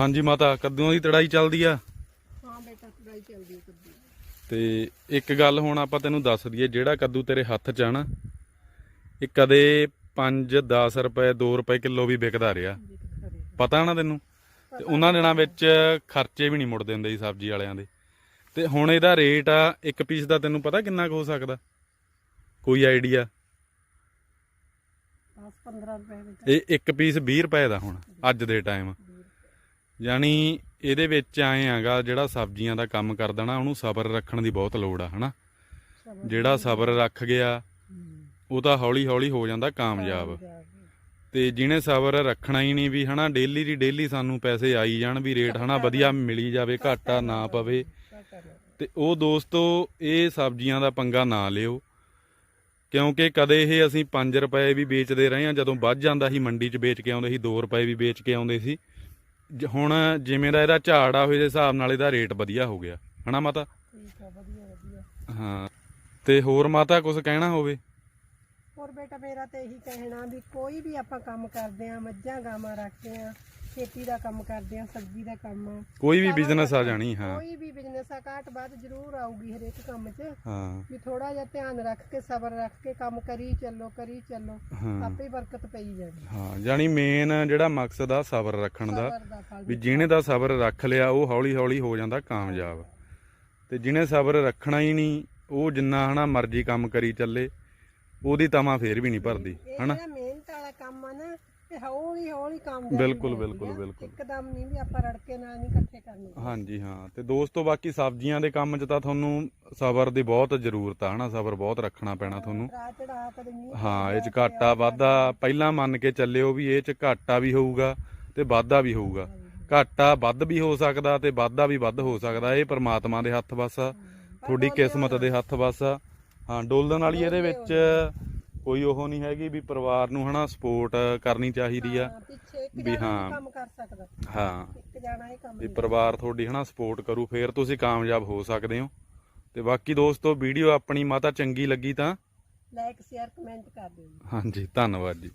ਹਾਂਜੀ ਮਾਤਾ ਕੱਦੂਆਂ ਦੀ ਤੜਾਈ ਚੱਲਦੀ ਆ। ਹਾਂ ਬੇਟਾ ਤੜਾਈ ਚੱਲਦੀ ਹੈ ਕੱਦੂ। ਤੇ ਇੱਕ ਗੱਲ ਹੁਣ ਆਪਾਂ ਤੈਨੂੰ ਦੱਸ ਦਈਏ ਜਿਹੜਾ ਕੱਦੂ ਤੇਰੇ ਹੱਥ 'ਚ ਆ ਨਾ ਇਹ ਕਦੇ 5 10 ਰੁਪਏ 2 ਰੁਪਏ ਕਿਲੋ ਵੀ ਵਿਕਦਾ ਰਿਹਾ। ਪਤਾ ਨਾ ਤੈਨੂੰ? ਤੇ ਉਹਨਾਂ ਦਿਨਾਂ ਵਿੱਚ ਖਰਚੇ ਵੀ ਨਹੀਂ ਮੁੜਦੇ ਹੁੰਦੇ ਸੀ ਸਬਜ਼ੀ ਵਾਲਿਆਂ ਦੇ। ਤੇ ਹੁਣ ਇਹਦਾ ਰੇਟ ਆ ਇੱਕ ਪੀਸ ਦਾ ਤੈਨੂੰ ਪਤਾ ਕਿੰਨਾ ਕੁ ਹੋ ਸਕਦਾ? ਕੋਈ ਆਈਡੀਆ? 10 15 ਰੁਪਏ ਇਹ ਇੱਕ ਪੀਸ 20 ਰੁਪਏ ਦਾ ਹੁਣ ਅੱਜ ਦੇ ਟਾਈਮ ਯਾਨੀ ਇਹਦੇ ਵਿੱਚ ਆਏ ਆਗਾ ਜਿਹੜਾ ਸਬਜ਼ੀਆਂ ਦਾ ਕੰਮ ਕਰਦਾ ਨਾ ਉਹਨੂੰ ਸਬਰ ਰੱਖਣ ਦੀ ਬਹੁਤ ਲੋੜ ਆ ਹਨਾ? ਜਿਹੜਾ ਸਬਰ ਰੱਖ ਗਿਆ ਉਹ ਤਾਂ ਹੌਲੀ ਹੌਲੀ ਹੋ ਜਾਂਦਾ ਕਾਮਯਾਬ। ਤੇ ਜਿਹਨੇ ਸਬਰ ਰੱਖਣਾ ਹੀ ਨਹੀਂ ਵੀ ਹਨਾ ਡੇਲੀ ਦੀ ਡੇਲੀ ਸਾਨੂੰ ਪੈਸੇ ਆਈ ਜਾਣ ਵੀ ਰੇਟ ਹਨਾ ਵਧੀਆ ਮਿਲੀ ਜਾਵੇ ਘਾਟਾ ਨਾ ਪਵੇ। ਤੇ ਉਹ ਦੋਸਤੋ ਇਹ ਸਬਜ਼ੀਆਂ ਦਾ ਪੰਗਾ ਨਾ ਲਿਓ। ਕਿਉਂਕਿ ਕਦੇ ਇਹ ਅਸੀਂ 5 ਰੁਪਏ ਵੀ ਵੇਚਦੇ ਰਹੇ ਹਾਂ ਜਦੋਂ ਵੱਧ ਜਾਂਦਾ ਸੀ ਮੰਡੀ 'ਚ ਵੇਚ ਕੇ ਆਉਂਦੇ ਸੀ 2 ਰੁਪਏ ਵੀ ਵੇਚ ਕੇ ਆਉਂਦੇ ਸੀ। ਹੁਣ ਜਿਵੇਂ ਦਾ ਇਹਦਾ ਝਾੜ ਆ ਉਹਦੇ ਹਿਸਾਬ ਨਾਲ ਇਹਦਾ ਰੇਟ ਵਧੀਆ ਹੋ ਗਿਆ। ਹਨਾ ਮਾਤਾ? ਠੀਕ ਆ ਵਧੀਆ ਵਧੀਆ। ਹਾਂ। ਤੇ ਹੋਰ ਮਾਤਾ ਕੁਝ ਕਹਿਣਾ ਹੋਵੇ? ਹੋਰ ਬੇਟਾ ਮੇਰਾ ਤੇ ਇਹੀ ਕਹਿਣਾ ਵੀ ਕੋਈ ਵੀ ਆਪਾਂ ਕੰਮ ਕਰਦੇ ਆ ਮੱਝਾਂ ਗਾਵਾਂ ਰੱਖਦੇ ਆ ਖੇਤੀ ਦਾ ਕੰਮ ਕਰਦੇ ਆ ਸਬਜ਼ੀ ਦਾ ਕੰਮ ਕੋਈ ਵੀ ਬਿਜ਼ਨਸ ਆ ਜਾਣੀ ਹਾਂ। ਕੋਈ ਆ ਘਾਟ ਬਾਅਦ ਜ਼ਰੂਰ ਆਊਗੀ ਹਰੇਕ ਕੰਮ 'ਚ। ਹਾਂ। ਵੀ ਥੋੜਾ ਜਿਹਾ ਧਿਆਨ ਰੱਖ ਕੇ ਸਬਰ ਰੱਖ ਕੇ ਕੰਮ ਕਰੀ ਚੱਲੋ ਕਰੀ ਚੱਲੋ ਹਾਂ। ਆਪੇ ਹੀ ਬਰਕਤ ਪਈ ਜਾਣੀ ਹਾਂ ਜਾਨੀ ਮੇਨ ਜਿਹੜਾ ਮਕਸਦ ਆ ਸਬਰ ਰੱਖਣ ਦਾ ਸਬਰ ਦਾ ਫਲ ਵੀ ਜਿਹਨੇ ਦਾ ਸਬਰ ਰੱਖ ਲਿਆ ਉਹ ਹੌਲੀ ਹੌਲੀ ਹੋ ਜਾਂਦਾ ਕਾਮਯਾਬ। ਤੇ ਜਿਹਨੇ ਸਬਰ ਰੱਖਣਾ ਹੀ ਨਹੀਂ ਉਹ ਜਿੰਨਾ ਹਨਾ ਮਰਜ਼ੀ ਕੰਮ ਕਰੀ ਚੱਲੇ ਉਹਦੀ ਤਮਾ ਫੇਰ ਵੀ ਨਹੀਂ ਭਰਦੀ ਇਹ ਹਨਾ? ਜਿਹੜਾ ਮਿਹਨਤ ਵਾਲਾ ਕੰਮ ਆ ਨਾ ਇਹ ਹੌਲੀ ਹੌਲੀ ਕੰਮ ਬਿਲਕੁਲ, ਬਿਲਕੁਲ, ਬਿਲਕੁਲ। ਇੱਕਦਮ ਨਹੀਂ ਵੀ ਆਪਾਂ ਰੜਕੇ ਨਾਲ ਨਹੀਂ ਇਕੱਠੇ ਕਰਨੇ। ਹਾਂਜੀ ਹਾਂ। ਤੇ ਦੋਸਤੋ ਬਾਕੀ ਸਬਜ਼ੀਆਂ ਦੇ ਕੰਮ 'ਚ ਤਾਂ ਤੁਹਾਨੂੰ ਸਬਰ ਦੀ ਬਹੁਤ ਜ਼ਰੂਰਤ ਆ ਹਨਾ? ਸਬਰ ਬਹੁਤ ਰੱਖਣਾ ਪੈਣਾ ਤੁਹਾਨੂੰ। ਰਾਹ ਚੜਾ ਕਦੇ ਮੀਂਹ ਹਾਂ ਇਹ 'ਚ ਘਾਟਾ ਵਾਧਾ ਪਹਿਲਾਂ ਮੰਨ ਕੇ ਚੱਲਿਓ ਵੀ ਇਹ 'ਚ ਘਾਟਾ ਵੀ ਹੋਊਗਾ ਤੇ ਵਾਧਾ ਵੀ ਹੋਊਗਾ। ਘਾਟਾ ਵੱਧ ਵੀ ਹੋ ਸਕਦਾ ਤੇ ਵਾਧਾ ਵੀ ਵੱਧ ਹੋ ਸਕਦਾ ਇਹ ਪ੍ਰਮਾਤਮਾ ਦੇ ਹੱਥ ਵੱਸ ਆ। ਤੁਹਾਡੀ ਕਿਸਮਤ ਦੇ ਹੱਥ ਵੱਸ ਆ। ਹਾਂ ਡੋਲਣ ਵਾਲੀ ਇਹਦੇ ਵਿੱਚ ਕੋਈ ਉਹ ਨਹੀਂ ਹੈਗੀ ਵੀ ਪਰਿਵਾਰ ਨੂੰ ਹਨਾ ਸਪੋਰਟ ਕਰਨੀ ਚਾਹੀਦੀ ਆ। ਹਾਂ, ਪਿੱਛੇ ਇੱਕ ਵੀ ਜਾਣਾ ਹਾਂ। ਕੰਮ ਕਰ ਸਕਦਾ। ਹਾਂ। ਇੱਕ ਜਾਣਾ ਇਹ ਕੰਮ ਵੀ ਨਹੀਂ। ਪਰਿਵਾਰ ਤੁਹਾਡੀ ਹਨਾ ਸਪੋਰਟ ਕਰੂ ਫੇਰ ਤੁਸੀਂ ਕਾਮਯਾਬ ਹੋ ਸਕਦੇ ਹੋ। ਤੇ ਬਾਕੀ ਦੋਸਤੋ ਵੀਡੀਓ ਆਪਣੀ ਮਾਤਾ ਚੰਗੀ ਲੱਗੀ ਤਾਂ ਲਾਈਕ ਸ਼ੇਅਰ ਕਮੈਂਟ ਕਰ ਦਿਓ ਜੀ। ਹਾਂਜੀ ਧੰਨਵਾਦ ਜੀ।